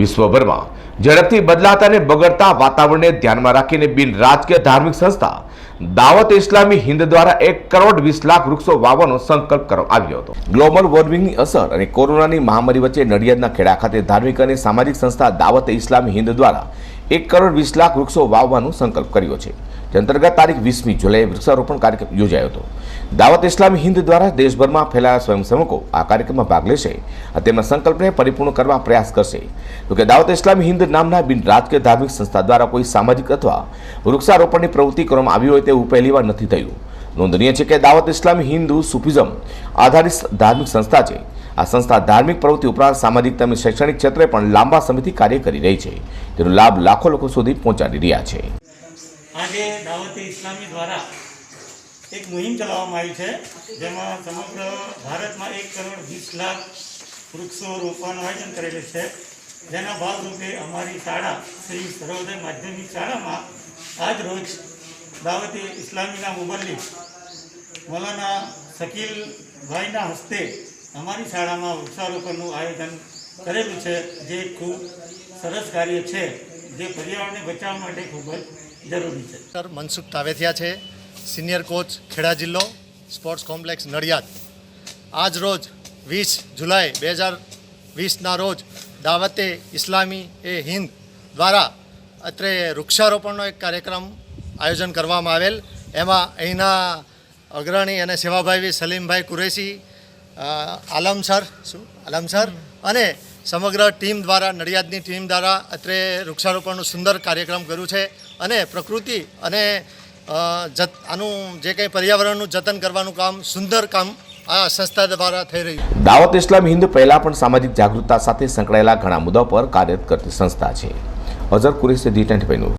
વિશ્વભરમાં ઝડપથી બદલાતા અને બગડતા વાતાવરણને ધ્યાનમાં રાખીને બિન રાજકીય ધાર્મિક સંસ્થા દાવત ઇસ્લામી હિન્દ દ્વારા એક કરોડ વીસ લાખ વૃક્ષો વાવવાનો સંકલ્પ કરવામાં આવ્યો હતો. ગ્લોબલ વોર્મિંગની અસર અને કોરોનાની મહામારી વચ્ચે નડિયાદના ખેડા ખાતે ધાર્મિક અને સામાજિક સંસ્થા દાવત ઇસ્લામી હિન્દ દ્વારા એક કરોડ વીસ લાખ વૃક્ષો વાવવાનો સંકલ્પ કર્યો છે. જે અંતર્ગત તારીખ વીસમી જુલાઈએ વૃક્ષારોપણ કાર્યક્રમ યોજાયો હતો. દાવત ઇસ્લામી હિન્દ દ્વારા દેશભરમાં ફેલાયેલા સ્વયંસેવકો આ કાર્યક્રમમાં ભાગ લેશે અને તેમના સંકલ્પને પરિપૂર્ણ કરવા પ્રયાસ કરશે. જોકે દાવત ઇસ્લામી હિન્દ નામના બિન રાજકીય ધાર્મિક સંસ્થા દ્વારા કોઈ સામાજિક અથવા વૃક્ષારોપણની પ્રવૃત્તિ કરવામાં આવી હોય તેવું પહેલીવાર નથી થયું. નોંધનીય છે કે દાવત ઇસ્લામી હિન્દુ સુફિઝમ આધારિત ધાર્મિક સંસ્થા છે. આ સંસ્થા ધાર્મિક પ્રવૃત્તિ ઉપરાંત સામાજિક તેમજ શૈક્ષણિક ક્ષેત્રે પણ લાંબા સમયથી કાર્ય કરી રહી છે. તેનો લાભ લાખો લોકો સુધી પહોંચાડી રહ્યા છે. આજે દાવતે ઇસ્લામી દ્વારા એક મુહિમ ચલાવવામાં આવી છે, જેમાં સમગ્ર ભારતમાં એક કરોડ વીસ લાખ વૃક્ષો રોપવાનું આયોજન કરેલું છે. જેના ભાગરૂપે અમારી શાળા શ્રી સર્વોદય માધ્યમિક શાળામાં આજ રોજ દાવતે ઇસ્લામીના મુબલ્લી મૌલાના શકીલભાઈના હસ્તે અમારી શાળામાં વૃક્ષારોપણનું આયોજન કરેલું છે, જે ખૂબ સરસ કાર્ય છે, જે પર્યાવરણને બચાવવા માટે ખૂબ જ જરૂરી છે. સર, મનસુખ તાવેથિયા છે. સિનિયર કોચ, ખેડા જિલ્લો, સ્પોર્ટ્સ કોમ્પ્લેક્સ નડિયાદ. આજ રોજ વીસ જુલાઈ બે હજાર વીસના રોજ દાવતે ઇસ્લામી એ હિન્દ દ્વારા અત્રે વૃક્ષારોપણનો એક કાર્યક્રમ આયોજન કરવામાં આવેલ. એમાં અહીંના અગ્રણી અને સેવાભાવી સલીમભાઈ કુરેશી આલમ સર, શું? આલમ સર અને સમગ્ર ટીમ દ્વારા, નડિયાદની ટીમ દ્વારા અત્રે વૃક્ષારોપણનું સુંદર કાર્યક્રમ કર્યું છે. અને પ્રકૃતિ અને આનું જે કંઈ પર્યાવરણનું જતન કરવાનું કામ, સુંદર કામ આ સંસ્થા દ્વારા થઈ રહ્યું દાવત ઇસ્લામ હિન્દ પહેલાં પણ સામાજિક જાગૃતતા સાથે સંકળાયેલા ઘણા મુદ્દાઓ પર કાર્ય કરતી સંસ્થા છે. Azhar Qureshi D twenty